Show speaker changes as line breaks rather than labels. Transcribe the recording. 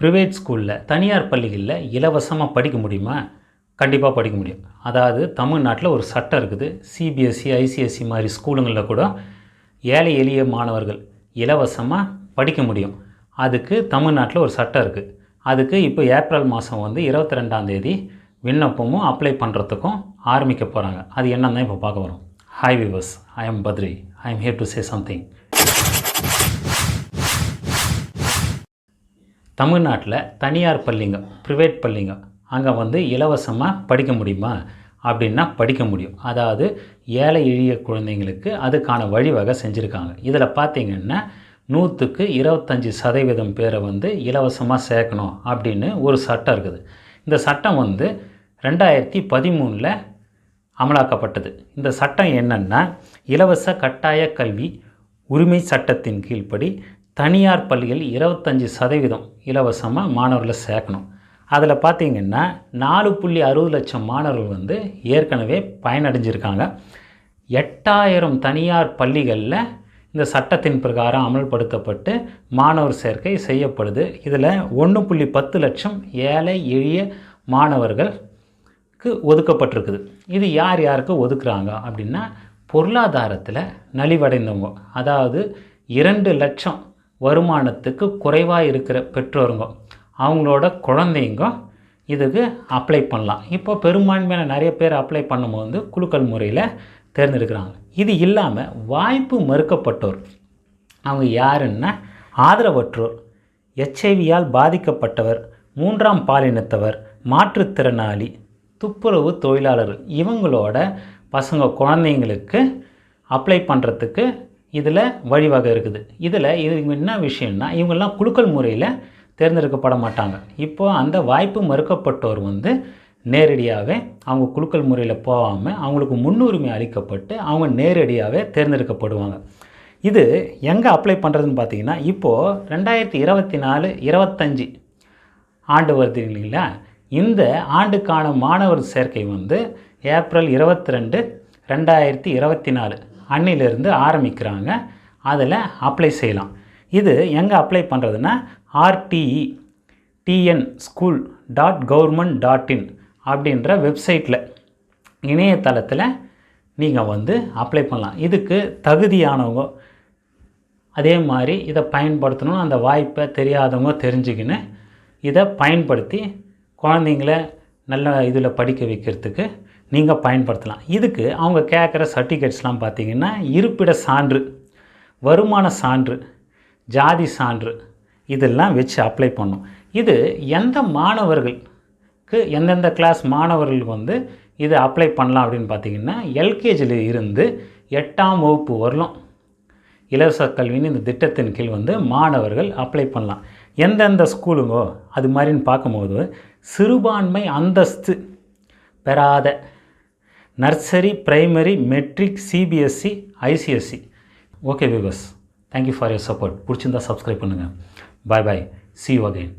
Private ஸ்கூலில் தனியார் பள்ளிகளில் இலவசமாக படிக்க முடியுமா? கண்டிப்பாக படிக்க முடியும். அதாவது தமிழ்நாட்டில் ஒரு சட்டம் இருக்குது. சிபிஎஸ்சி ஐசிஎஸ்சி மாதிரி ஸ்கூலுங்களில் கூட ஏழை எளிய மாணவர்கள் இலவசமாக படிக்க முடியும். அதுக்கு தமிழ்நாட்டில் ஒரு சட்டம் இருக்குது அதுக்கு இப்போ ஏப்ரல் மாதம் வந்து இருபத்தி ரெண்டாம் தேதி விண்ணப்பமும் அப்ளை பண்ணுறதுக்கும் ஆரம்பிக்க போகிறாங்க அது என்னன்னு தான் இப்போ பார்க்க வரோம். Hi viewers I am Badri I am here to say something தமிழ்நாட்டில் தனியார் பள்ளிங்க ப்ரைவேட் பள்ளிங்க அங்கே வந்து இலவசமாக படிக்க முடியுமா? அப்படின்னா படிக்க முடியும். அதாவது ஏழை எளிய குழந்தைங்களுக்கு அதுக்கான வழிவகை செஞ்சுருக்காங்க. இதில் பார்த்தீங்கன்னா நூற்றுக்கு இருபத்தஞ்சி சதவீதம் பேரை வந்து இலவசமாக சேர்க்கணும் அப்படின்னு ஒரு சட்டம் இருக்குது. இந்த சட்டம் வந்து ரெண்டாயிரத்தி பதிமூணில் அமலாக்கப்பட்டது. இந்த சட்டம் என்னென்னா இலவச கட்டாய கல்வி உரிமை சட்டத்தின் கீழ்ப்படி தனியார் பள்ளிகள் இருபத்தஞ்சி சதவீதம் இலவசமாக மாணவர்களை சேர்க்கணும். அதில் பார்த்தீங்கன்னா நாலு புள்ளி அறுபது லட்சம் மாணவர்கள் வந்து ஏற்கனவே பயனடைஞ்சிருக்காங்க. எட்டாயிரம் தனியார் பள்ளிகளில் இந்த சட்டத்தின் பிரகாரம் அமல்படுத்தப்பட்டு மாணவர் சேர்க்கை செய்யப்படுது. இதில் ஒன்று புள்ளி பத்து லட்சம் ஏழை எளிய மாணவர்களுக்கு ஒதுக்கப்பட்டிருக்குது. இது யார் யாருக்கு ஒதுக்குறாங்க அப்படின்னா பொருளாதாரத்தில் நலிவடைந்தவங்க. அதாவது இரண்டு லட்சம் வருமானத்துக்கு குறைவாக இருக்கிற பெற்றோருங்க. அவங்களோட குழந்தைங்க இதுக்கு அப்ளை பண்ணலாம். இப்போ பெரும்பான்மையான நிறைய பேர் அப்ளை பண்ணும்போது வந்து முறையில் தேர்ந்தெடுக்கிறாங்க. இது இல்லாமல் வாய்ப்பு மறுக்கப்பட்டோர் அவங்க யாருன்னா ஆதரவற்றோர் எச்ஐவியால் பாதிக்கப்பட்டவர் மூன்றாம் பாலினத்தவர் மாற்றுத்திறனாளி துப்புரவு தொழிலாளர் இவங்களோட பசங்க குழந்தைங்களுக்கு அப்ளை பண்ணுறதுக்கு இதில் வழிவகை இருக்குது. இதில் இது என்ன விஷயம்னா இவங்கெல்லாம் குலுக்கல் முறையில் தேர்ந்தெடுக்கப்பட மாட்டாங்க இப்போது அந்த வாய்ப்பு மறுக்கப்பட்டோர் வந்து நேரடியாகவே அவங்க குலுக்கல் முறையில் போகாமல் அவங்களுக்கு முன்னுரிமை அளிக்கப்பட்டு அவங்க நேரடியாகவே தேர்ந்தெடுக்கப்படுவாங்க. இது எங்கே அப்ளை பண்ணுறதுன்னு பார்த்தீங்கன்னா இப்போது ரெண்டாயிரத்தி இருபத்தி நாலு இருபத்தஞ்சி ஆண்டு வருது இல்லைங்களா? இந்த ஆண்டுக்கான மாணவர் சேர்க்கை வந்து ஏப்ரல் இருபத்தி ரெண்டு ரெண்டாயிரத்தி இருபத்தி நாலு. அன்னிலிருந்து ஆரம்பிக்கிறாங்க. அதில் அப்ளை செய்யலாம். இது எங்கே அப்ளை பண்ணுறதுன்னா RTE TN school dot government dot in அப்படின்ற வெப்சைட்டில் இணையதளத்தில் நீங்கள் வந்து அப்ளை பண்ணலாம். இதுக்கு தகுதியானவங்க அதே மாதிரி இதை பயன்படுத்தணும் அந்த வாய்ப்பை தெரியாதவங்க தெரிஞ்சுக்கின்னு இதை பயன்படுத்தி குழந்தைங்கள நல்ல இதில் படிக்க வைக்கிறதுக்கு நீங்கள் பயன்படுத்தலாம். இதுக்கு அவங்க கேட்குற சர்டிஃபிகேட்ஸ்லாம் பார்த்தீங்கன்னா இருப்பிட சான்று வருமான சான்று ஜாதி சான்று இதெல்லாம் வச்சு அப்ளை பண்ணும். இது எந்த மாணவர்களுக்கு எந்தெந்த கிளாஸ் மாணவர்களுக்கு வந்து இது அப்ளை பண்ணலாம் அப்படின்னு பார்த்தீங்கன்னா எல்கேஜியில் இருந்து எட்டாம் வகுப்பு வரலும் இலவச கல்வின்னு இந்த திட்டத்தின் கீழ் வந்து மாணவர்கள் அப்ளை பண்ணலாம். எந்தெந்த ஸ்கூலுங்கோ அது மாதிரின்னு பார்க்கும்போது சிறுபான்மை அந்தஸ்து பெறாத nursery primary matric CBSE ICSE. Okay viewers thank you for your support பிடிச்சிருந்தா சப்ஸ்கிரைப் பண்ணுங்கள் bye bye see you again